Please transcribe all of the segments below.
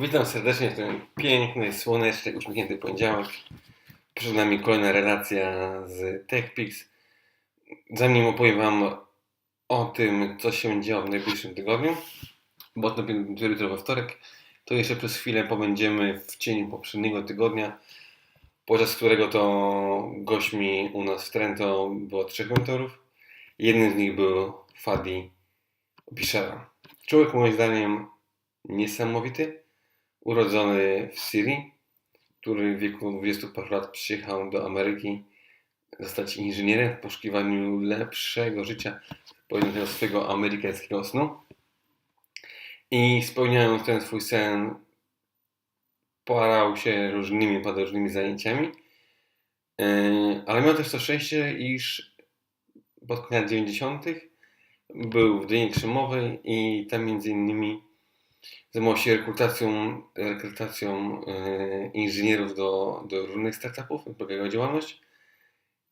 Witam serdecznie w ten piękny, słoneczny, uśmiechnięty poniedziałek. Przed nami kolejna relacja z TechPix. Zanim opowiem Wam o tym, co się działo w najbliższym tygodniu, bo to będzie jutro we wtorek, to jeszcze przez chwilę pobędziemy w cieniu poprzedniego tygodnia, podczas którego to gośćmi u nas w Trento było trzech mentorów. Jednym z nich był Fadi Biszara. Człowiek moim zdaniem niesamowity, urodzony w Syrii, który w wieku 20 paru lat przyjechał do Ameryki zostać inżynierem w poszukiwaniu lepszego życia, pojedynczego swojego amerykańskiego snu. I spełniając ten swój sen, porał się różnymi podróżnymi zajęciami, Yy, ale miał też to szczęście, iż pod koniec 90. był w Dyni Krzemowej i tam między innymi zajmował się rekrutacją, rekrutacją e, inżynierów do, do różnych startupów, jego działalność.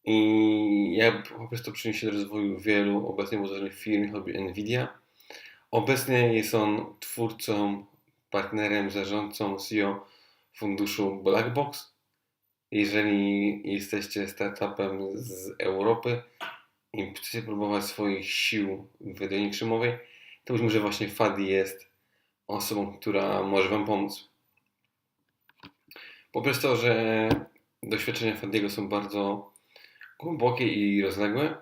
I ja po prostu przyniósł do rozwoju wielu obecnie uważanych firm, choćby Nvidia. Obecnie jest on twórcą, partnerem, zarządcą, CEO funduszu Blackbox. Jeżeli jesteście startupem z Europy i chcecie próbować swoich sił w Dyni Krzemowej, to być może właśnie Fadi jest osobą, która może Wam pomóc. Poprzez to, że doświadczenia Fadiego są bardzo głębokie i rozległe,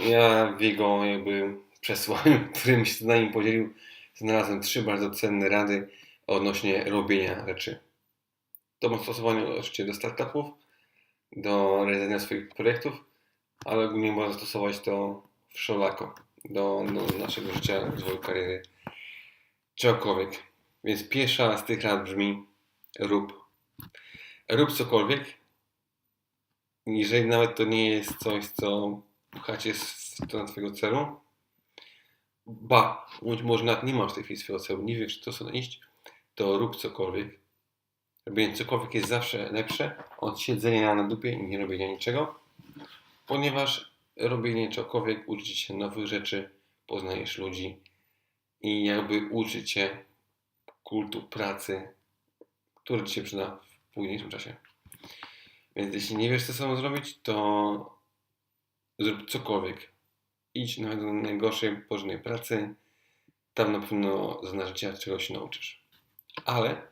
ja w jego jakby przesłaniu, którym się z nami podzielił, znalazłem trzy bardzo cenne rady odnośnie robienia rzeczy. To ma stosowanie oczywiście do startupów, do realizowania swoich projektów, ale ogólnie można stosować to wszelako do, do naszego życia, rozwoju kariery czegokolwiek. Więc pierwsza z tych rad brzmi rób. Rób cokolwiek. Jeżeli nawet to nie jest coś, co pchacie stronę Twojego celu, ba, bądź może nawet nie masz w tej chwili swojego celu, nie wiesz, to stronę iść, to rób cokolwiek. Robienie cokolwiek jest zawsze lepsze od siedzenia na dupie i nie robienia niczego, ponieważ robienie czegokolwiek uczy się nowych rzeczy, poznajesz ludzi, i jakby uczyć się kultu pracy, który Ci się przyda w późniejszym czasie. Więc jeśli nie wiesz, co sobą zrobić, to zrób cokolwiek. Idź nawet do najgorszej porządnej pracy. Tam na pewno za życia czegoś się nauczysz. Ale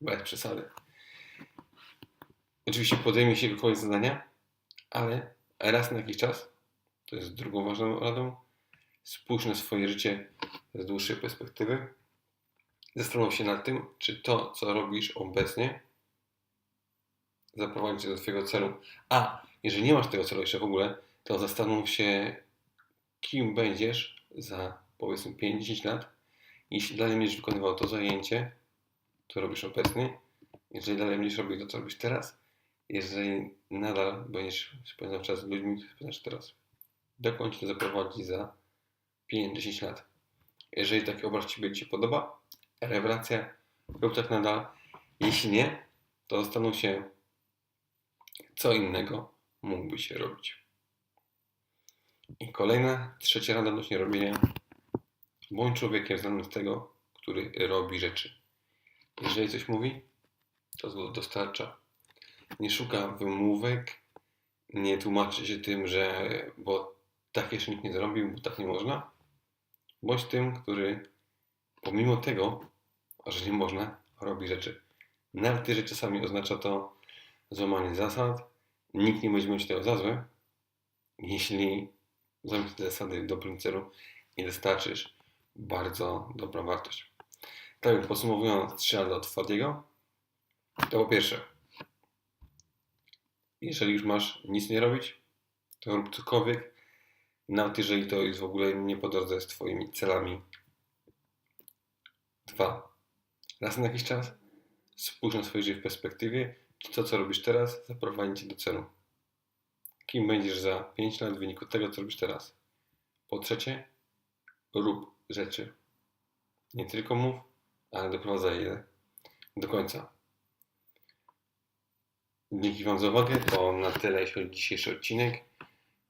bez przesady. Oczywiście podejmij się jakiegoś zadania, ale raz na jakiś czas, to jest drugą ważną radą, spójrz na swoje życie z dłuższej perspektywy. Zastanów się nad tym, czy to, co robisz obecnie, zaprowadzi cię do Twojego celu. A jeżeli nie masz tego celu jeszcze w ogóle, to zastanów się, kim będziesz za powiedzmy 5-10 lat, jeśli dalej będziesz wykonywał to zajęcie, co robisz obecnie, jeżeli dalej będziesz robił to, co robisz teraz, jeżeli nadal będziesz spędzał czas z ludźmi, spędzasz teraz. Dokąd to zaprowadzi za 5-10 lat. Jeżeli taki obraz Ci Ci podoba, rewelacja, rób tak nadal. Jeśli nie, to zastanów się, co innego mógłbyś robić. I kolejna, trzecia rada odnośnie robienia. Bądź człowiekiem znanym z tego, który robi rzeczy. Jeżeli coś mówi, to dostarcza. Nie szuka wymówek, nie tłumaczy się tym, że bo tak jeszcze nikt nie zrobił, bo tak nie można Bądź tym, który pomimo tego, że nie można, robi rzeczy. Nawet jeżeli czasami oznacza to złamanie zasad, nikt nie będzie mieć tego za złe, jeśli zamiast te zasady w dobrym celu i dostarczysz bardzo dobrą wartość. Tak więc podsumowując trzy rady od Fadiego, to po pierwsze, jeżeli już masz nic nie robić, to rób cokolwiek, nawet jeżeli to jest w ogóle nie po drodze z Twoimi celami. Dwa. Raz na jakiś czas spójrz na swoje życie w perspektywie, czy to, co robisz teraz, zaprowadzi Cię do celu. Kim będziesz za 5 lat w wyniku tego, co robisz teraz. Po trzecie, rób rzeczy. Nie tylko mów, ale doprowadzaj je do końca. Dzięki Wam za uwagę. To na tyle, jeśli chodzi o dzisiejszy odcinek.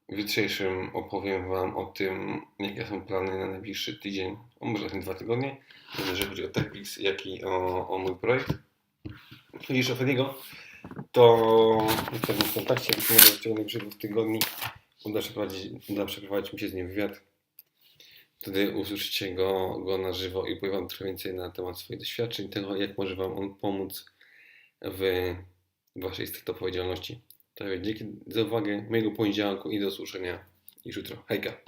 W jutrzejszym opowiem Wam o tym, jakie są plany na najbliższy tydzień, a może na dwa tygodnie, jeżeli chodzi o TechPix, jak i o, o mój projekt. Jeśli o Fediego, to jestem w kontakcie, być może w ciągu najbliższych tygodni uda, przeprowadzić, uda przeprowadzić mi się z nim wywiad. Wtedy usłyszycie go, go na żywo i powiem Wam trochę więcej na temat swoich doświadczeń, tego jak może Wam on pomóc w Waszej startupowej działalności. Tak więc dzięki za uwagę, mojego poniedziałku i do usłyszenia już jutro. Hejka!